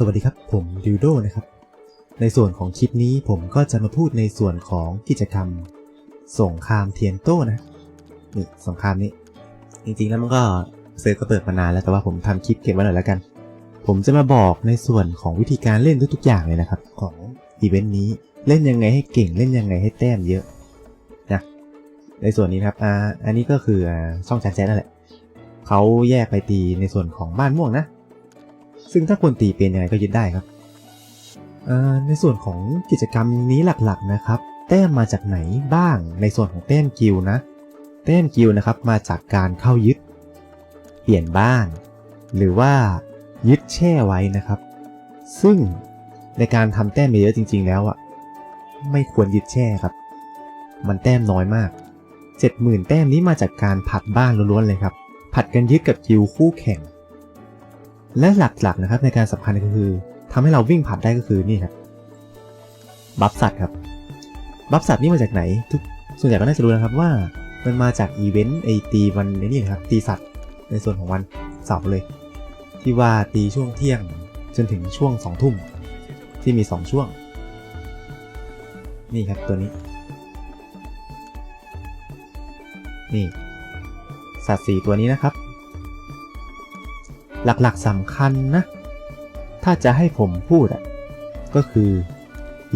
สวัสดีครับ ผมดิวโดนะครับ ในส่วนของคลิปนี้ผมก็จะมาพูดในส่วนของกิจกรรมสงครามเทียนโต้นะนี่สงครามนี้ จริงๆแล้วมันก็เซิร์ฟก็เปิดมานานแล้วแต่ว่าผมทำคลิปเก็บไว้หน่อยแล้วกัน ผมจะมาบอกในส่วนของวิธีการเล่นทุกๆอย่างเลยนะครับ ของอีเวนต์นี้เล่นยังไงให้เก่งเล่นยังไงให้แต้มเยอะนะในส่วนนี้ครับอ่าอันนี้ก็คือช่องจานแจ๊นั่นแหละเขาแยกไปตีในส่วนของบ้านม่วงนะ ซึ่งถ้าคนตีเป็นยังไงก็ยึดได้ครับ ในส่วนของกิจกรรมนี้หลักๆนะครับ แต้มมาจากไหนบ้างในส่วนของแต้มกิลนะ แต้มกิลนะครับมาจากการเข้ายึด เปลี่ยนบ้าน หรือว่ายึดแช่ไว้นะครับ ซึ่งในการทำแต้มเยอะจริง ๆ แล้วอะไม่ควรยึดแช่ครับ มันแต้มน้อยมาก 70,000 แต้มนี้มาจากการผัดบ้านล้วนๆเลยครับ ผัดกันยึดกับกิลคู่แข่ง และหลักๆนะครับในการสำคัญก็คือทำให้เราวิ่งผ่านได้ก็คือนี่ครับบัฟสัตว์ครับบัฟสัตว์นี่มาจากไหน ทุกส่วนใหญ่ก็น่าจะรู้นะครับว่ามันมาจากอีเวนต์ไอตีวันไอ้นี่ครับตีสัตว์ในส่วนของวันเสาร์เลย ที่ว่าตีช่วงเที่ยงจนถึงช่วงสองทุ่มที่มีสองช่วง นี่ครับตัวนี้ นี่สัตว์สีตัวนี้นะครับ หลักๆสำคัญนะ ถ้าจะให้ผมพูดอะก็คือ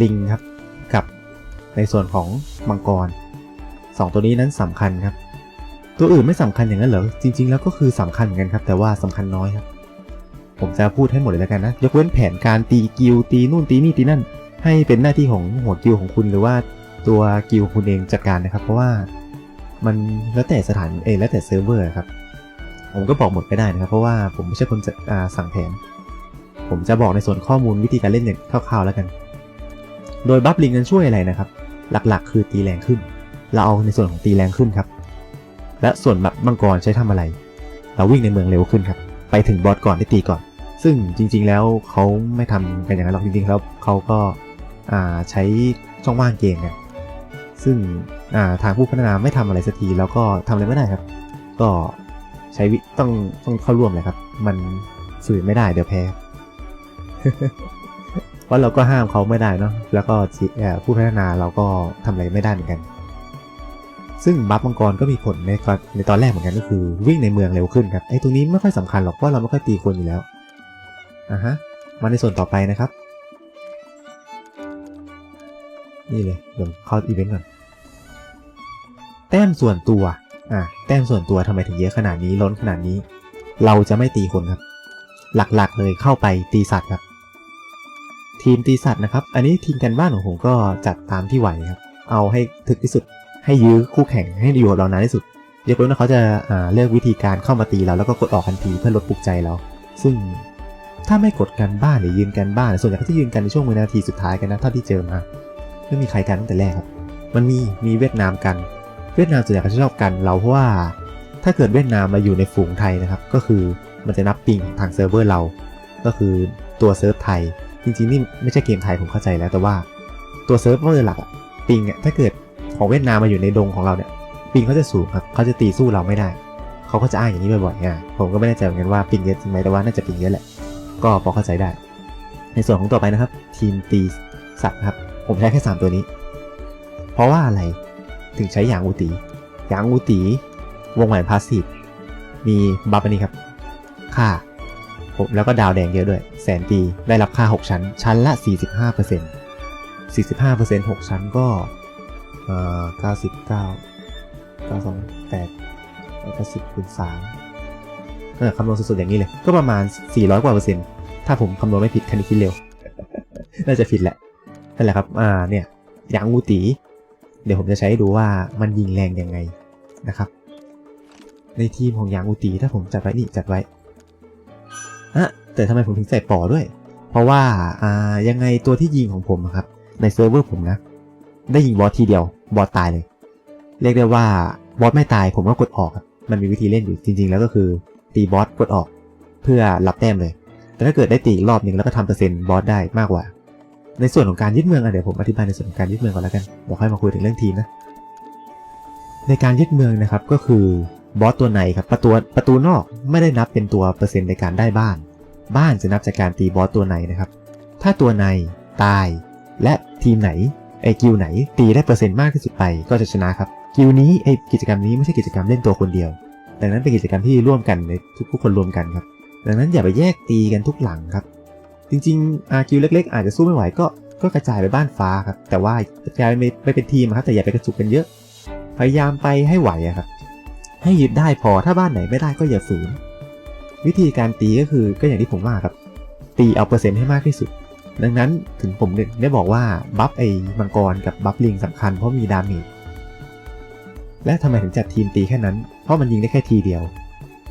ลิงครับกับในส่วนของมังกรสองตัวนี้นั้นสำคัญครับ ตัวอื่นไม่สำคัญอย่างนั้นเหรอจริง ๆ แล้วก็คือสำคัญเหมือนกันครับ แต่ว่าสำคัญน้อยครับ ผมจะพูดให้หมดเลยแล้วกันนะ ยกเว้นแผนการตีกิลตีนู่นตีนี่ตีนั่น ให้เป็นหน้าที่ของหัวกิลของคุณหรือว่าตัวกิลของคุณเองจัดการนะครับ เพราะว่ามันแล้วแต่สถานเอแล้วแต่เซิร์ฟเวอร์ครับ ผมก็บอกหมดไม่ได้นะครับ เพราะว่าผมไม่ใช่คนจะอ่าสั่งแผน ผมจะบอกในส่วนข้อมูลวิธีการเล่นเนี่ยคร่าวๆแล้วกัน โดยบัฟลิงนั้นช่วยอะไรนะครับ หลักๆ คือตีแรงขึ้น เราเอาในส่วนของตีแรงขึ้นครับ และส่วนแบบมังกรใช้ทำอะไร เราวิ่งในเมืองเร็วขึ้นครับ ไปถึงบอสก่อนได้ตีก่อน ซึ่งจริง ๆ แล้วเขาไม่ทำกันอย่างนั้นหรอกจริงๆแล้วเขาก็าใช้ช่องว่างเกมกันซึ่งาทางผู้พัฒนาไม่ทำอะไรสักทีแล้วก็ทำอะไรไม่ได้ครับ ก็ ใช้วิต้องต้องเข้าร่วมเลยครับ มันฝืนไม่ได้เดี๋ยวแพ้ เพราะเราก็ห้ามเขาไม่ได้เนาะแล้วก็ผู้พัฒนาเราก็ทำอะไรไม่ได้เหมือนกัน ซึ่งบัฟมังกรก็มีผลในตอนในตอนแรกเหมือนกันก็คือวิ่งในเมืองเร็วขึ้นครับไอ้ตรงนี้ไม่ค่อยสำคัญหรอกเพราะเราไม่ค่อยตีคนอยู่แล้วอะฮะมาในส่วนต่อไปนะครับ นี่เลยเดี๋ยวเข้าอีเวนต์ก่อนแต้มส่วนตัว อะแต้มส่วนตัวทำไมถึงเยอะขนาดนี้ล้นขนาดนี้ เราจะไม่ตีคนครับ หลักๆเลยเข้าไปตีสัตว์ครับ ทีมตีสัตว์นะครับ อันนี้ทีมกันบ้านของผมก็จัดตามที่ไหวครับ เอาให้ถึกที่สุด ให้ยื้อคู่แข่งให้อยู่กับเรานานที่สุดยกเว้นว่าเขาจะเลือกวิธีการเข้ามาตีเราแล้วก็กดออกทันทีเพื่อลดปลุกใจเรา ซึ่งถ้าไม่กดกันบ้านหรือยืนกันบ้าน ส่วนใหญ่เขาจะยืนกันในช่วงวินาทีสุดท้ายกันนะเท่าที่เจอมาไม่มีใครกันตั้งแต่แรกครับ มันมีมีเวียดนามกัน เวียดนามส่วนใหญ่เขาจะชอบกันเราเพราะว่า ถ้าเกิดเวียดนามมาอยู่ในฝูงไทยนะครับ ก็คือมันจะนับปิงทางเซิร์ฟเวอร์เรา ก็คือตัวเซิร์ฟไทย จริงๆนี่ไม่ใช่เกมไทยผมเข้าใจแล้วแต่ว่าตัวเซิร์ฟเวอร์หลักอะปิงเนี่ยถ้าเกิดของเวียดนามมาอยู่ในดงของเราเนี่ยปิงเขาจะสูงครับเขาจะตีสู้เราไม่ได้ เขาก็จะอ้างอย่างนี้บ่อยๆอะผมก็ไม่แน่ใจเหมือนกันว่าปิงเยอะจริงไหมแต่ว่าน่าจะปิงเยอะแหละ ก็พอเข้าใจได้ ในส่วนของต่อไปนะครับ ทีมตีสัตว์ครับ ผมใช้แค่ 3 ตัวนี้ เพราะว่าอะไร ถึงใช้ยางอูตียางอูตีวงแหวนพาสซีฟมีบัฟอันนี้ครับ ค่าผมแล้วก็ดาวแดงเยอะด้วย แสนปีได้รับค่า 6 ชั้น ชั้นละ 45% 45% 6 ชั้นก็เอ่อ99 928แล้วก็10คูณ3เออคำนวณสุดๆอย่างนี้เลย ก็ประมาณ 400 กว่าเปอร์เซ็นต์ ถ้าผมคำนวณไม่ผิดคันนี้คิดเร็ว น่าจะผิดแหละ นั่นแหละครับ อ่า เนี่ย ยางอูตี เดี๋ยวผมจะใช้ใดูว่ามันยิงแรงยังไงนะครับ ในทีมของยางอูตีถ้าผมจัดไว้นี่จัดไว้อะแต่ทำไมผมถึงใส่ปอด้วย เพราะว่าอ่ายังไงตัวที่ยิงของผมอะครับ ในเซิร์ฟเวอร์ผมนะ ได้ยิงบอสทีเดียวบอสตายเลย เรียกได้ว่าบอสไม่ตายผมก็กดออกมันมีวิธีเล่นอยู่จริง ๆ แล้วก็คือตีบอสกดออก เพื่อรับแต้มเลย แต่ถ้าเกิดได้ตีอีกรอบหนึ่งแล้วก็ทำเปอร์เซ็นต์บอสได้มากกว่า ในส่วนของการยึดเมืองอะเดี๋ยวผมอธิบายในส่วนของการยึดเมืองก่อนแล้วกันเดี๋ยวค่อยมาคุยถึงเรื่องทีมนะในการยึดเมืองนะครับก็คือบอสตัวไหนครับประตูประตูนอกไม่ได้นับเป็นตัวเปอร์เซ็นต์ในการได้บ้าน บ้านจะนับจากการตีบอสตัวในนะครับ ถ้าตัวในตาย และทีมไหนไอกิลไหน ตีได้เปอร์เซ็นต์มากที่สุดไปก็จะชนะครับกิลนี้ไอกิจกรรมนี้ไม่ใช่กิจกรรมเล่นตัวคนเดียว ดังนั้นเป็นกิจกรรมที่ร่วมกันในทุกคนรวมกันครับ ดังนั้นอย่าไปแยกตีกันทุกหลังครับ จริงๆอากิลเล็ก ๆ อาจจะสู้ไม่ไหวก็ก็กระจายไปบ้านฟ้าครับ แต่ว่ากระจายไปไปเป็นทีมครับ แต่อย่าไปกระจุกกันเยอะ พยายามไปให้ไหวครับ ให้ยึดได้พอถ้าบ้านไหนไม่ได้ก็อย่าฝืน วิธีการตีก็คือก็อย่างที่ผมว่าครับ ตีเอาเปอร์เซ็นต์ให้มากที่สุด ดังนั้นถึงผมได้บอกว่าบัฟไอ้มังกรกับบัฟลิงสำคัญเพราะมีดาเมจ และทำไมถึงจัดทีมตีแค่นั้น เพราะมันยิงได้แค่ทีเดียว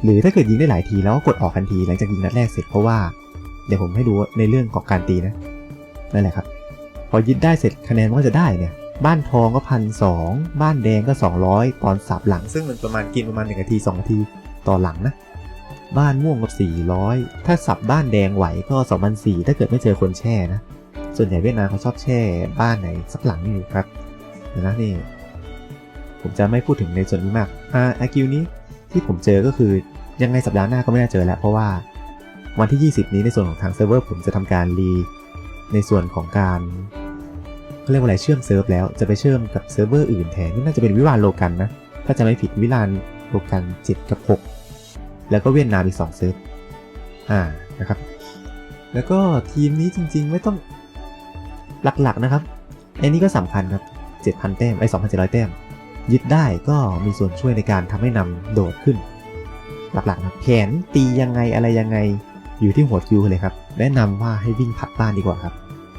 หรือถ้าเกิดยิงได้หลายทีแล้วก็กดออกทันทีหลังจากยิงนัดแรกเสร็จเพราะว่า เดี๋ยวผมให้ดูในเรื่องของการตีนะนั่นแหละครับ พอยึดได้เสร็จคะแนนก็จะได้เนี่ย บ้านทองก็พันสองบ้านแดงก็ 200 ตอนสับหลัง ซึ่งมันประมาณกินประมาณ1นาที2นาทีต่อหลังนะ บ้านม่วงก็400 ถ้าสับบ้านแดงไหวก็2,400ถ้าเกิดไม่เจอคนแช่นะ ส่วนใหญ่เวียดนามเขาชอบแช่บ้านไหนสักหลังนี่ครับนะนี่ผมจะไม่พูดถึงในส่วนนี้มาก อ่าอากิวนี้ที่ผมเจอก็คือยังไงสัปดาห์หน้าก็ไม่น่าเจอแล้ว เพราะว่า วันที่ 20 นี้ในส่วนของทางเซิร์ฟเวอร์ผมจะทำการรีในส่วนของการเขาเรียกว่าอะไรเชื่อมเซิร์ฟแล้วจะไปเชื่อมกับเซิร์ฟเวอร์อื่นแทนนี่น่าจะเป็นวิวานโลกันนะถ้าจะไม่ผิดวิลานโลกัน 7 กับ 6 แล้วก็เวียดนามอีก2เซิร์ฟอ่านะครับ แล้วก็ทีมนี้จริงๆไม่ต้องหลักๆนะครับไอ้นี่ก็สำคัญครับ 7,000 แต้มไอ้2,700 แต้ม ยึดได้ก็มีส่วนช่วยในการทำให้นำโดดขึ้น หลักๆนะแผนตียังไงอะไรยังไง อยู่ที่หัวคิวเลยครับ แนะนำว่าให้วิ่งผัดบ้านดีกว่าครับ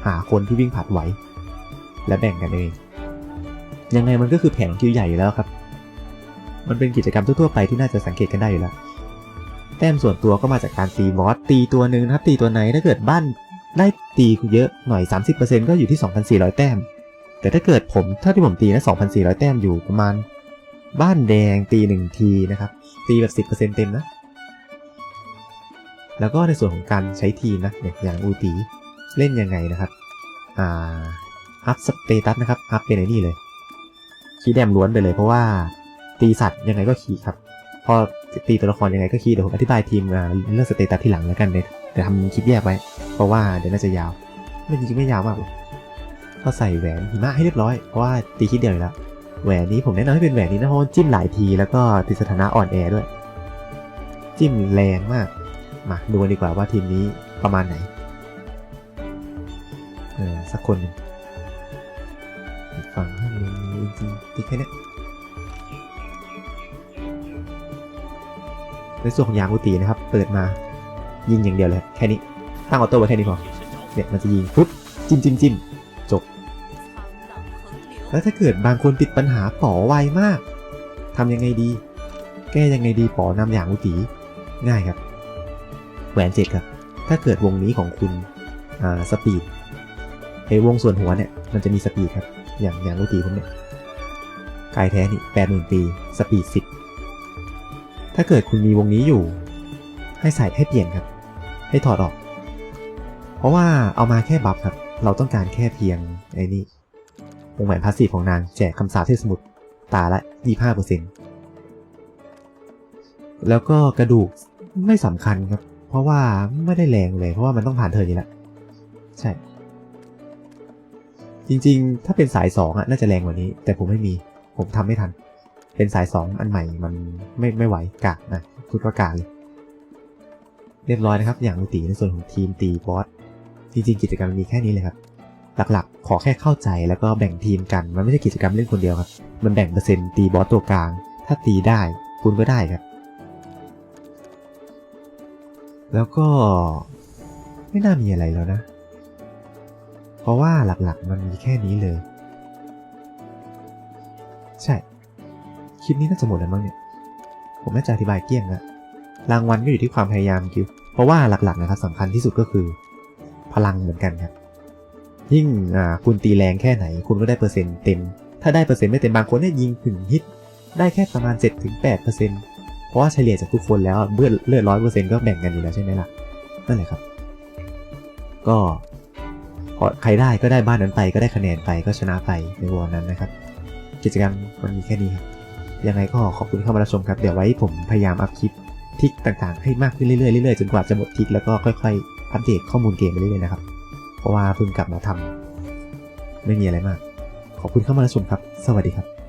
หาคนที่วิ่งผัดไหว และแบ่งกันเอง ยังไงมันก็คือแผนคิวใหญ่อยู่แล้วครับ มันเป็นกิจกรรมทั่วๆไปที่น่าจะสังเกตกันได้อยู่แล้ว แต้มส่วนตัวก็มาจากการตีบอสตีตัวหนึ่งนะครับ ตีตัวไหนถ้าเกิดบ้านได้ตีเยอะหน่อย 30%ก็อยู่ที่ 2,400 แต้ม แต่ถ้าเกิดผมถ้าที่ผมตีนะ2,400 แต้มอยู่ประมาณ บ้านแดงตีหนึ่งทีนะครับ ตีแบบ 10%เต็มนะ แล้วก็ในส่วนของการใช้ทีมนะอย่างอูตีเล่นยังไงนะครับ อ่า อัพสเตตัสนะครับ อัพเป็นไอ้นี่เลย คีย์แดมล้วนไปเลยเพราะว่าตีสัตว์ยังไงก็คีย์ครับ พอตีตัวละครยังไงก็คีย์เดี๋ยวผมอธิบายทีมเรื่องสเตตัสที่หลังแล้วกันเลยเดี๋ยวทำคลิปแยกไว้ เพราะว่าเดี๋ยวน่าจะยาว ไม่จริงไม่ยาวมากก็ใส่แหวนหิมะให้เรียบร้อย เพราะว่าตีคิดเดียวอยู่แล้วแหวนนี้ผมแนะนำให้เป็นแหวนนี้นะเพราะว่าจิ้มหลายทีแล้วก็ติดสถานะอ่อนแอด้วย จิ้มแรงมาก มาดูกันดีกว่าว่าทีมนี้ประมาณไหนเออสักคนหนึ่งฝั่งให้มึงจริงๆตีแค่เนี้ยในส่วนของยางกุตีนะครับ เปิดมายิงอย่างเดียวเลยแค่นี้ตั้งออโต้ไว้แค่นี้พอเนี่ยมันจะยิงปุ๊บจิ้มจิ้มจิ้มจบ แล้วถ้าเกิดบางคนติดปัญหาป๋อไวมากทำยังไงดี แก้ยังไงดีป๋อนำอย่างอุตีง่ายครับ แหวนเจ็ดครับ ถ้าเกิดวงนี้ของคุณอ่าสปีดไอ้วงส่วนหัวเนี่ย มันจะมีสปีดครับ อย่างอย่างอุตีผมเนี่ยกายแท้นี่แปดหมื่นปีสปีดสิบถ้าเกิดคุณมีวงนี้อยู่ ให้ใส่ให้เปลี่ยนครับ ให้ถอดออก เพราะว่าเอามาแค่บัฟครับ เราต้องการแค่เพียงไอ้นี่วงแหวนพาสซีฟของนางแจกคำสาปเทพสมุทรตาละ25%แล้วก็กระดูกไม่สำคัญครับ เพราะว่าไม่ได้แรงเลย เพราะว่ามันต้องผ่านเธออยู่แล้วใช่ จริงๆ ถ้าเป็นสายสองอะน่าจะแรงกว่านี้ แต่ผมไม่มี ผมทำไม่ทัน เป็นสายสองอันใหม่มันไม่ไม่ไหวกากนะคุณว่ากากเลยเรียบร้อยนะครับ อย่างตีในส่วนของทีมตีบอสจริงๆ กิจกรรมมีแค่นี้เลยครับ หลักๆ ขอแค่เข้าใจแล้วก็แบ่งทีมกันมันไม่ใช่กิจกรรมเล่นคนเดียวครับ มันแบ่งเปอร์เซ็นต์ตีบอสตัวกลาง ถ้าตีได้คุณก็ได้ครับ แล้วก็ไม่น่ามีอะไรแล้วนะ เพราะว่าหลักๆมันมีแค่นี้เลย ใช่ คลิปนี้น่าจะหมดแล้วมั้งเนี่ย ผมน่าจะอธิบายเกี้ยงล้วรางวัลก็อยู่ที่ความพยายามคิว เพราะว่าหลักๆนะครับสำคัญที่สุดก็คือ พลังเหมือนกันครับ ยิ่งคุณตีแรงแค่ไหน คุณก็ได้เปอร์เซ็นต์เต็ม ถ้าได้เปอร์เซ็นต์ไม่เต็มบางคนเนี่ยยิงถึงฮิต ได้แค่ประมาณ 7-8% เพราะว่าเฉลี่ยจากทุกคนแล้วเลือดเลือดร้อยเปอร์เซ็นต์ก็แบ่งกันอยู่แล้วใช่ไหมล่ะนั่นแหละครับ ก็พอใครได้ก็ได้บ้านนั้นไปก็ได้คะแนนไปก็ชนะไปในวอลนั้นนะครับ กิจกรรมมันมีแค่นี้ครับ ยังไงก็ขอบคุณที่เข้ามารับชมครับ เดี๋ยวไว้ผมพยายามอัพคลิปทิกต่างๆ ให้มากขึ้นเรื่อยๆเรื่อยๆจนกว่าจะหมดทิกแล้วก็ค่อยๆ อัปเดตข้อมูลเกมไปเรื่อยๆนะครับ เพราะว่าเพิ่งกลับมาทำไม่มีอะไรมาก ขอบคุณเข้ามารับชมครับ สวัสดีครับ